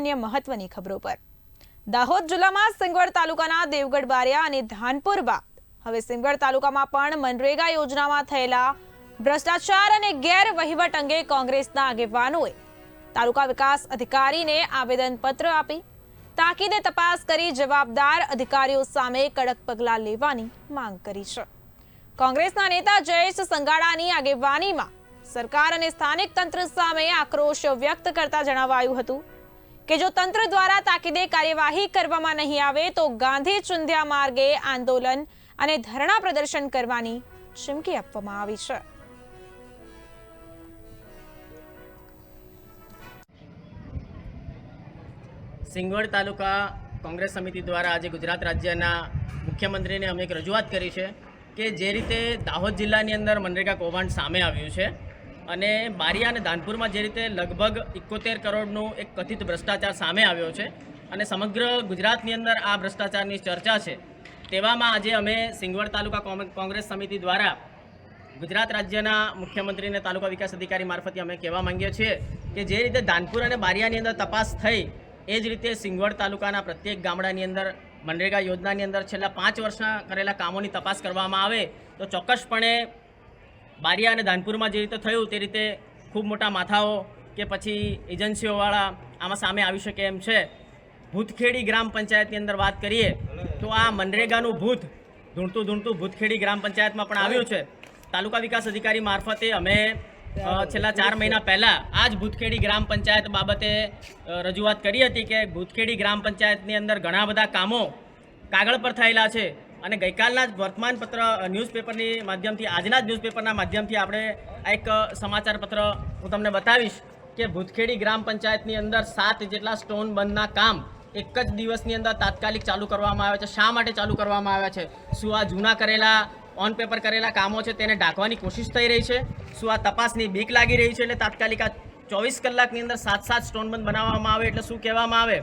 અન્ય મહત્વની ખબરો પર. દાહોદ જિલ્લામાં સિંગવડ તાલુકાના દેવગઢ બારિયા અને ધાનપુર બાદ હવે સિંગવડ તાલુકામાં પણ મનરેગા યોજનામાં થયેલા ભ્રષ્ટાચાર અને ગેરવહીવટ અંગે કોંગ્રેસના આગેવાનોએ તાલુકા વિકાસ અધિકારીને આવેદનપત્ર આપી, તાકીદે તપાસ કરી જવાબદાર અધિકારીઓ સામે કડક પગલાં લેવાની માંગ કરી છે. કોંગ્રેસના નેતા જયેશ સંગાડાની આગેવાનીમાં સરકાર અને સ્થાનિક તંત્ર સામે આક્રોશ વ્યક્ત કરતા જણાવાયું હતું કે જો તંત્ર દ્વારા તાકીદે કાર્યવાહી કરવામાં નહીં આવે તો ગાંધી ચુંધ્યા માર્ગે આંદોલન અને ધરણા પ્રદર્શન કરવાની ચીમકી આપવામાં આવી છે. સિંગવડ તાલુકા કોંગ્રેસ સમિતિ દ્વારા આજે ગુજરાત રાજ્યના મુખ્યમંત્રીને અમે એક રજૂઆત કરી છે કે જે રીતે દાહોદ જિલ્લાની અંદર મનરેગા કૌભાંડ સામે આવ્યું છે અને બારિયા અને ધાનપુરમાં જે રીતે લગભગ ઇકોતેર કરોડનું એક કથિત ભ્રષ્ટાચાર સામે આવ્યો છે અને સમગ્ર ગુજરાતની અંદર આ ભ્રષ્ટાચારની ચર્ચા છે, તેવામાં આજે અમે સિંગવડ તાલુકા કોંગ્રેસ સમિતિ દ્વારા ગુજરાત રાજ્યના મુખ્યમંત્રીને તાલુકા વિકાસ અધિકારી મારફતે અમે કહેવા માંગીએ છીએ કે જે રીતે ધાનપુર અને બારિયાની અંદર તપાસ થઈ, એ જ રીતે સિંગવડ તાલુકાના પ્રત્યેક ગામડાની અંદર, મનરેગા યોજનાની અંદર છેલ્લા પાંચ વર્ષના કરેલા કામોની તપાસ કરવામાં આવે, તો ચોક્કસપણે બારિયા અને ધાનપુરમાં જે રીતે થયું તે રીતે ખૂબ મોટા માથાઓ કે પછી એજન્સીઓવાળા આમાં સામે આવી શકે એમ છે. ભૂતખેડી ગ્રામ પંચાયતની અંદર વાત કરીએ તો આ મનરેગાનું ભૂત ધૂણતું ધૂણતું ભૂતખેડી ગ્રામ પંચાયતમાં પણ આવ્યું છે. તાલુકા વિકાસ અધિકારી મારફતે અમે છેલ્લા ચાર મહિના પહેલાં આ જ ભૂતખેડી ગ્રામ પંચાયત બાબતે રજૂઆત કરી હતી કે ભૂતખેડી ગ્રામ પંચાયતની અંદર ઘણા બધા કામો કાગળ પર થયેલા છે. અને ગઈકાલના જ વર્તમાનપત્ર ન્યૂઝપેપરની માધ્યમથી, આજના જ ન્યૂઝપેપરના માધ્યમથી આપણે આ એક સમાચારપત્ર સમાચાર પત્ર હું તમને બતાવીશ કે ભૂતખેડી ગ્રામ પંચાયતની અંદર સાત જેટલા સ્ટોન બંધના કામ એક જ દિવસની અંદર તાત્કાલિક ચાલુ કરવામાં આવે છે. શા માટે ચાલુ કરવામાં આવ્યા છે? શું આ જૂના કરેલા ઓન પેપર કરેલા કામો છે તેને ઢાંકવાની કોશિશ થઈ રહી છે? શું આ તપાસની બીક લાગી રહી છે? એટલે તાત્કાલિક આ ચોવીસ કલાકની અંદર સાત સાત સ્ટોન બંધ બનાવવામાં આવે એટલે શું કહેવામાં આવે?